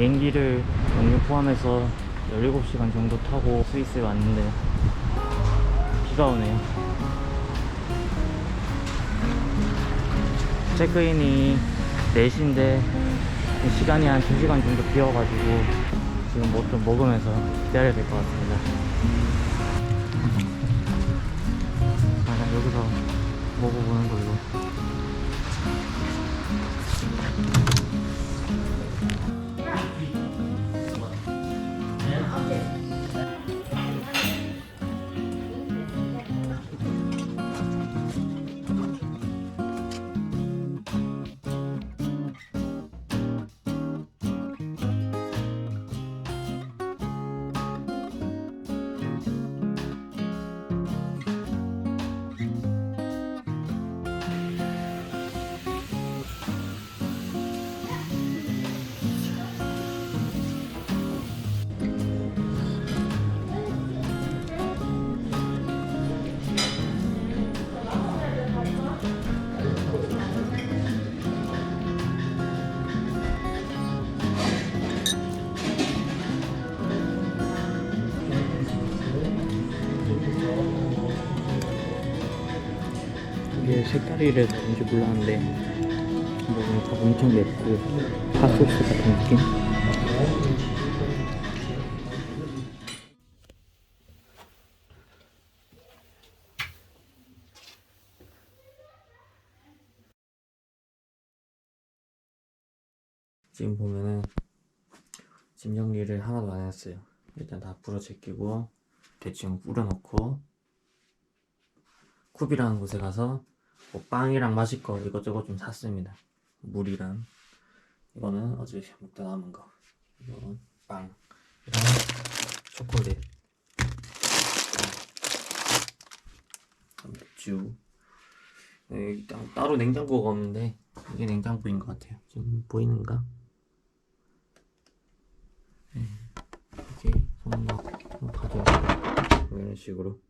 비행기를 연료 포함해서 17시간 정도 타고 스위스에 왔는데 비가 오네요. 체크인이 4시인데 시간이 한 2시간 정도 비어가지고 지금 뭐 좀 먹으면서 기다려야 될 것 같습니다. 색깔이를 뭔지 몰랐는데 먹으니까 엄청 맵고 핫소스 같은 느낌? 지금 보면은 짐 정리를 하나도 안 했어요. 일단 다 불어 제끼고 대충 뿌려놓고 쿱이라는 곳에 가서 뭐 빵이랑 마실 거 이것저것 좀 샀습니다. 물이랑. 이거는 어제 먹다 남은 거. 이거는 빵. 이랑 초콜릿. 맥주. 네, 따로 냉장고가 없는데 이게 냉장고인 것 같아요. 지금 보이는가? 네, 이렇게 손목 가져 이런 식으로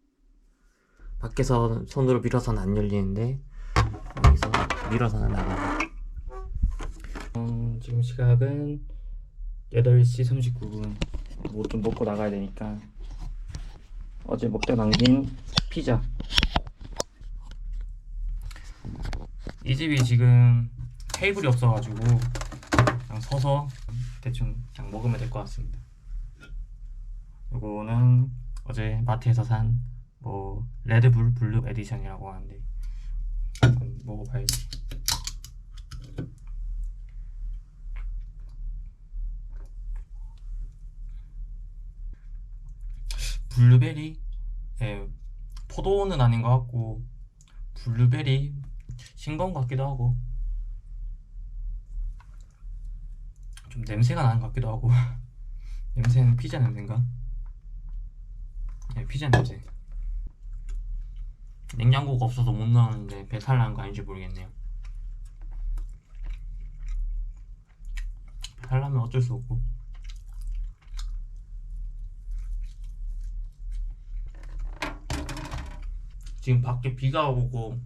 밖에서 손으로 밀어서는 안 열리는데 여기서 밀어서는 나가요. 어, 지금 시각은 8시 39분. 뭐 좀 먹고 나가야 되니까 어제 먹다 남긴 피자. 이 집이 지금 테이블이 없어가지고 그냥 서서 대충 그냥 먹으면 될 것 같습니다. 요거는 어제 마트에서 산 뭐 레드불 블루 에디션이라고 하는데 한번 먹어봐야지. 블루베리, 예, 포도는 아닌 것 같고 블루베리 것 같기도 하고 좀 냄새가 나는 것 같기도 하고 냄새는 피자 냄새인가? 네, 피자 냄새. 냉장고가 없어서 못 나왔는데 배탈 나는 거 아닌지 모르겠네요. 배탈 나면 어쩔 수 없고. 지금 밖에 비가 오고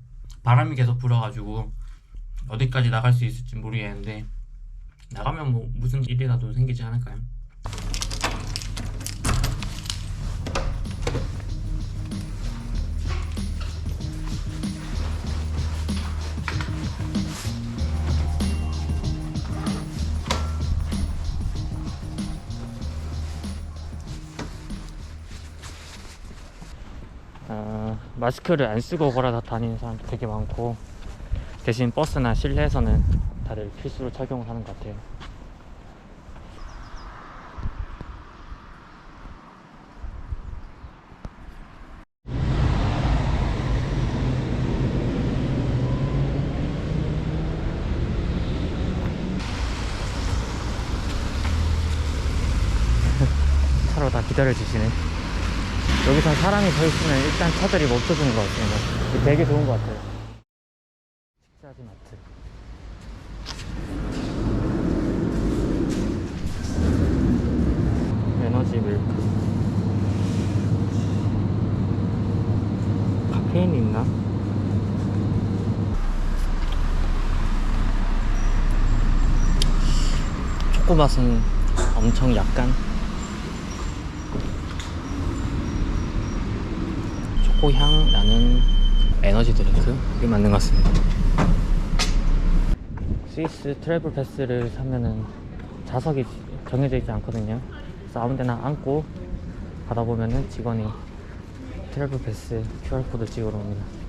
바람이 계속 불어가지고 어디까지 나갈 수 있을지 모르겠는데 나가면 뭐 무슨 일이라도 생기지 않을까요? 마스크를 안 쓰고 걸어 다니는 사람도 되게 많고 대신 버스나 실내에서는 다들 필수로 착용을 하는 것 같아요. 차로 다 기다려주시네. 여기서 사람이 서 있으면 일단 차들이 멈춰주는 것 같아요. 이거 되게 좋은 것 같아요. 식자지 마트. 에너지 밀크. 카페인 있나? 초코 맛은 엄청 약간 초코향 나는 에너지 드링크이 맞는 것 같습니다. 스위스 트래블 패스를 사면은 좌석이 정해져 있지 않거든요. 그래서 아무 데나 앉고 가다 보면은 직원이 트래블 패스 QR코드 찍으러 옵니다.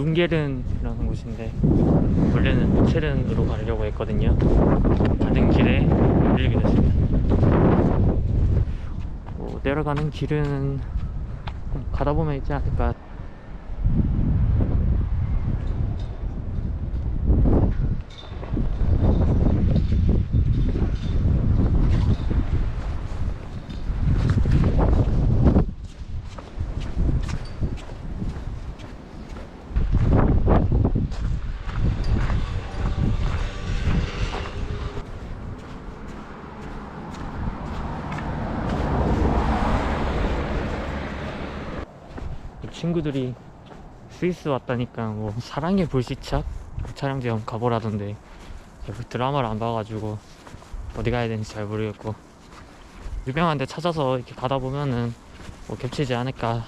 룽게른이라는 곳인데 원래는 루체른으로 가려고 했거든요. 가는 길에 밀리게 됐습니다. 뭐, 내려가는 길은 가다 보면 있지 않을까. 친구들이 스위스 왔다니까 뭐 사랑의 불시착? 그 촬영지 한번 가보라던데. 그 드라마를 안 봐가지고 어디 가야 되는지 잘 모르겠고. 유명한 데 찾아서 이렇게 가다 보면은 뭐 겹치지 않을까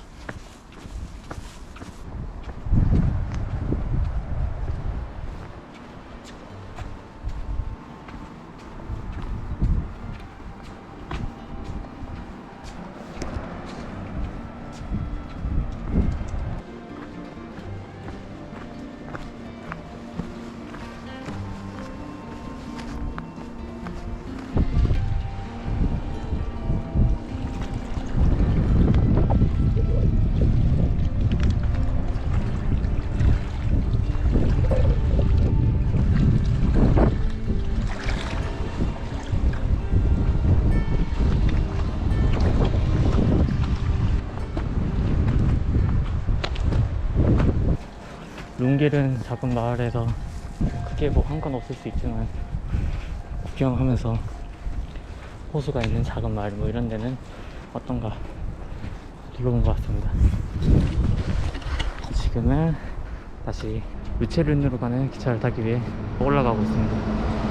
룽겔은 작은 마을에서 크게 뭐 상관없을 수 있지만 구경하면서 호수가 있는 작은 마을 뭐 이런 데는 어떤가 둘러본 것 같습니다. 지금은 다시 루체른으로 가는 기차를 타기 위해 올라가고 있습니다.